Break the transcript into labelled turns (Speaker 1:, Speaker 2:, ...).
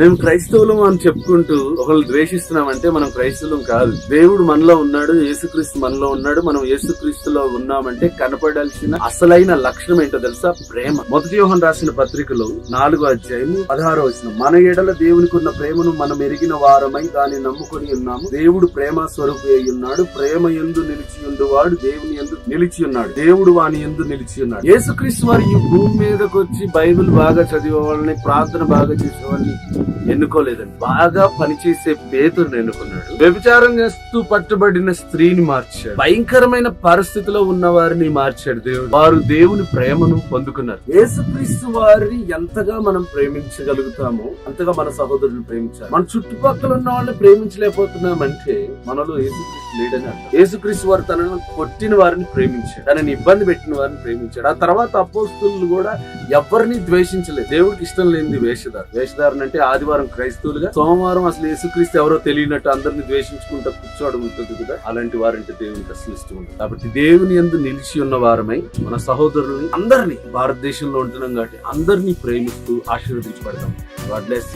Speaker 1: మేము క్రైస్తవులం అని చెప్పుకుంటూ ఒకళ్ళు ద్వేషిస్తున్నామంటే మనం క్రైస్తవులం కాదు. దేవుడు మనలో ఉన్నాడు యేసుక్రీస్తు మనలో ఉన్నాడు మనం యేసుక్రీస్తులో ఉన్నామంటే కనపడాల్సిన అసలైన లక్షణం ఏంటో తెలుసా? ప్రేమ. మొదటి వ్యూహం రాసిన పత్రికలో నాలుగో అధ్యాయము పదహారో వచ్చిన మన ఎడల దేవునికి ఉన్న ప్రేమను మనం ఎరిగిన వారమై దాన్ని నమ్ముకొని ఉన్నాము. దేవుడు ప్రేమ స్వరూపు ఉన్నాడు. ప్రేమ ఎందు నిలిచి ఉండువాడు దేవుని ఎందు నిలిచి ఉన్నాడు. దేవుడు వాని ఎందు నిలిచి ఉన్నాడు. యేసుక్రీస్తు వారు ఈ భూమి మీదకి వచ్చి బైబిల్ బాగా చదివే వాళ్ళని ప్రార్థన బాగా చేసే వాళ్ళని ఎన్నుకోలేదండి. బాగా పనిచేసే పేతురుని ఎన్నుకున్నాడు. వ్యభిచారం చేస్తూ పట్టుబడిన స్త్రీని మార్చాడు. భయంకరమైన పరిస్థితిలో ఉన్న వారిని మార్చాడు దేవుడు. వారు దేవుని ప్రేమను పొందుకున్నారు. యేసుక్రీస్తు వారిని ఎంతగా మనం ప్రేమించగలుగుతామో అంతగా మన సహోదరుని ప్రేమించాలి. మన చుట్టుపక్కల ఉన్న వాళ్ళని ప్రేమించలేకపోతున్నామంటే మనలో యేసుక్రీస్తు లేడని అర్థం. యేసుక్రీస్తు వారు తనను కొట్టిన వారిని ప్రేమించాడు. తనని ఇబ్బంది పెట్టిన వారిని ప్రేమించాడు. ఆ తర్వాత అపోస్తులు కూడా ఎవరిని ద్వేషించలేదు. దేవుడికి ఇష్టం లేనిది వేషధార వేషధారణ అంటే ఆదివారం క్రైస్తవులుగా సోమవారం అసలు యేసుక్రీస్తు ఎవరో తెలియనట్టు అందరిని ద్వేషించుకుంటూ కూర్చోవడం ఉంటుంది కదా. అలాంటి వారంటే దేవునికి అసలు ఇష్టం ఉండదు కాబట్టి దేవుని ఎందు నిలిచి ఉన్న వారమై మన సహోదరుల్ని అందరినీ భారతదేశంలో ఉంటున్నాం కాబట్టి అందరినీ ప్రేమిస్తూ ఆశీర్వదించబడతాం గాడ్ బ్లెస్